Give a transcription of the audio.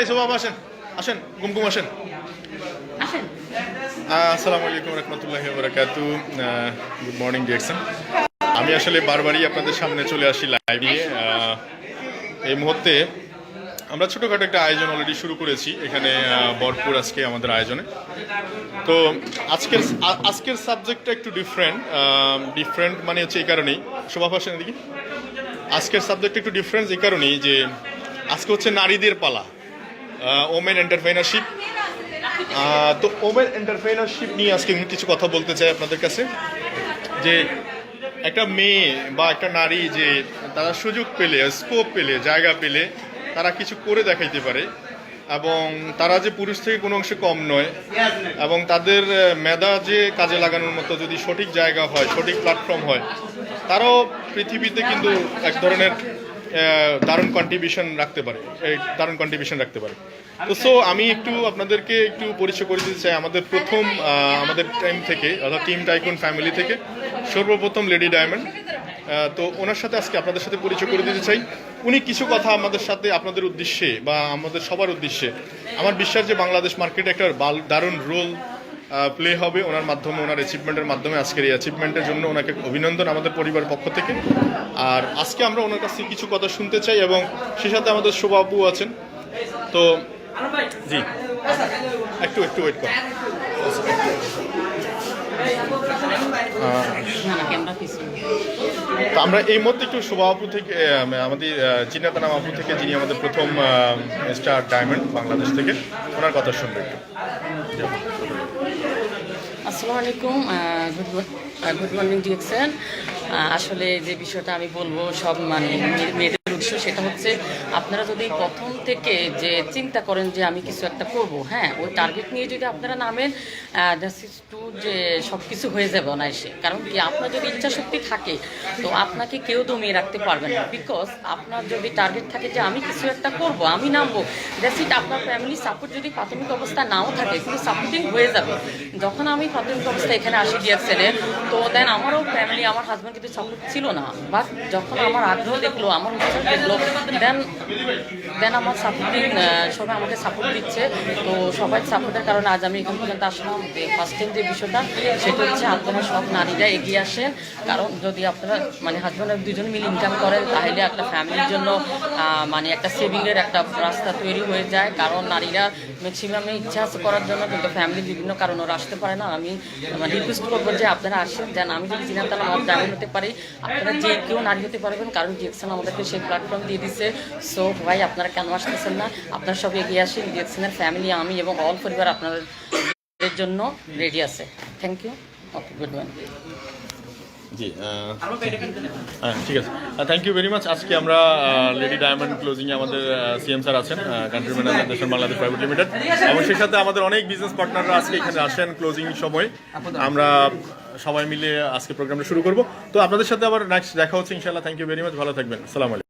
এই সোবাব আসেন। আসেন গুমগুম আসেন। আসেন। আহ, আসসালামু আলাইকুম রহমতুল্লাহি বারাকাতু গুড মর্নিং ডিরেকশন আমি আসলে বারবারই আপনাদের সামনে চলে আসি লাইভে এই মুহূর্তে আমরা ছোটোখাটো একটা আয়োজন অলরেডি শুরু করেছি। এখানে আহ, ভরপুর আজকে আমাদের আয়োজনে। তো আজকের আজকের সাবজেক্টটা একটু ডিফারেন্ট ডিফারেন্ট মানে হচ্ছে এই কারণেই। শোভা ফাসেন এদিকে। আজকের সাবজেক্ট একটু ডিফারেন্স এই কারণেই যে আজকে হচ্ছে নারীদের পালা। ওমেন এন্টারপ্রেনারশিপ তো ওমেন এন্টারপ্রেনারশিপ নিয়ে আজকে আমি কিছু কথা বলতে চাই আপনাদের কাছে। যে একটা মেয়ে বা একটা নারী যে তারা সুযোগ পেলে স্কোপ পেলে, জায়গা পেলে, তারা কিছু করে দেখাইতে পারে। এবং তারা যে পুরুষ থেকে কোনো অংশে কম নয়। এবং তাদের মেধা যে কাজে লাগানোর মতো যদি সঠিক জায়গা হয়, সঠিক প্ল্যাটফর্ম হয়, তারাও পৃথিবীতে কিন্তু এক ধরনের দারুণ কন্ট্রিবিউশন রাখতে পারে। দারুণ কন্ট্রিবিউশন রাখতে পারে। তো সো আমি একটু আপনাদেরকে একটু পরিচয় করে দিতে চাই। আমাদের প্রথম আমাদের টাইম থেকে, অর্থাৎ টিম টাইকুন ফ্যামিলি থেকে সর্বপ্রথম লেডি ডায়মন্ড তো ওনার সাথে আজকে আপনাদের সাথে পরিচয় করে দিতে চাই। উনি কিছু কথা আমাদের সাথে, আপনাদের উদ্দেশ্যে বা আমাদের সবার উদ্দেশ্যে। আমার বিশ্বাস যে বাংলাদেশ মার্কেটে একটা দারুণ রোল প্লে হবে। ওনার মাধ্যমে, ওনার অ্যাচিভমেন্টের মাধ্যমে আজকের এই অ্যাচিভমেন্টের জন্য ওনাকে অভিনন্দন আমাদের পরিবারের পক্ষ থেকে। আর আজকে আমরা ওনার কাছ থেকে কিছু কথা শুনতে চাই এবং সে সাথে আমাদের শোভাবু আছেন। তো, জি। একটু একটু ওয়েট কর। আমরা এই মুহূর্তে একটু শোভাবু থেকে আমাদের চিনাতানা আপু থেকে, যিনি আমাদের প্রথম স্টার ডায়মন্ড বাংলাদেশ থেকে, ওনার কথা শুনব একটু। আসসালামু আলাইকুম গুড গুড মর্নিং ডিএক্সেন আসলে যে বিষয়টা আমি বলব, সব মানে মেয়ে- মেয়েদের উদ্দেশ্য সেটা হচ্ছে আপনারা যদি প্রথম থেকে যে চিন্তা করেন যে আমি কিছু একটা করব হ্যাঁ ওই টার্গেট নিয়ে যদি আপনারা নামেন দ্যাটস ইজ টু যে সব কিছু হয়ে যাবে অনায়াসে। কারণ কি, আপনার যদি ইচ্ছা শক্তি থাকে, তো আপনাকে কেউ দমিয়ে রাখতে পারবে না। বিকজ আপনার যদি টার্গেট থাকে যে আমি কিছু একটা করব, আমি নামবো দ্যাটস ইট আপনার ফ্যামিলি সাপোর্ট যদি প্রাথমিক অবস্থা নাও থাকে, কিন্তু সাপোর্টিং হয়ে যাবে। যখন আমি প্রাথমিক অবস্থা এখানে আসি ডিএক্সেলে তো দেন আমারও ফ্যামিলি আমার হাজব্যান্ড কিন্তু সাপোর্ট ছিল না। বাট যখন আমার আগ্রহ দেখল, আমার দেন দেন আমার সাপোর্টিং সবাই আমাকে সাপোর্ট দিচ্ছে। তো সবাই সাপোর্টের কারণে আজ আমি এখান পর্যন্ত আসলাম। ফার্স্ট টাইম যে বিষয়টা, সেটা হচ্ছে আপনারা সব নারীরা এগিয়ে আসেন। কারণ যদি আপনারা মানে হাজব্যান্ড দুজন মিলে ইনকাম করেন, তাহলে একটা ফ্যামিলির জন্য মানে একটা সেভিংয়ের একটা রাস্তা তৈরি হয়ে যায়। কারণ নারীরা ম্যাক্সিমামে ইচ্ছা করার জন্য, কিন্তু ফ্যামিলির বিভিন্ন কারণ ওরা আসতে পারে না। আমি মানে রিকোয়েস্ট করব যে আপনারা আসেন। যেন আমি যদি চিনাতালা মত জামিন হতে পারি, আপনারা যে কেউ নারী হতে পারবেন, কারণ ডিএকশন আমাদেরকে সেই প্ল্যাটফর্ম দিয়ে দিচ্ছে সো ভাই, আপনারা কেন আসতেছেন না? আপনারা সব এগিয়ে আসেন ডিএকশনের ফ্যামিলি আমি এবং অল পরিবার আপনাদের জন্য রেডি আছে। Thank you okay good morning জি হ্যাঁ ঠিক আছে। থ্যাংক ইউ ভেরি মাচ আজকে আমরা লেডি ডায়মন্ড ক্লোজিংয়ে আমাদের সিএম স্যার আছেন কান্ট্রি ম্যানেজার দেশের বাংলাদেশ প্রাইভেট লিমিটেড এবং সেই সাথে আমাদের অনেক বিজনেস পার্টনাররা আজকে এখানে আসেন ক্লোজিং সময়। আমরা সবাই মিলে আজকে প্রোগ্রামটা শুরু করব। তো আপনাদের সাথে আবার নেক্সট দেখা হচ্ছে ইনশাল্লাহ থ্যাংক ইউ ভেরি মাচ ভালো থাকবেন। আলাইকুম।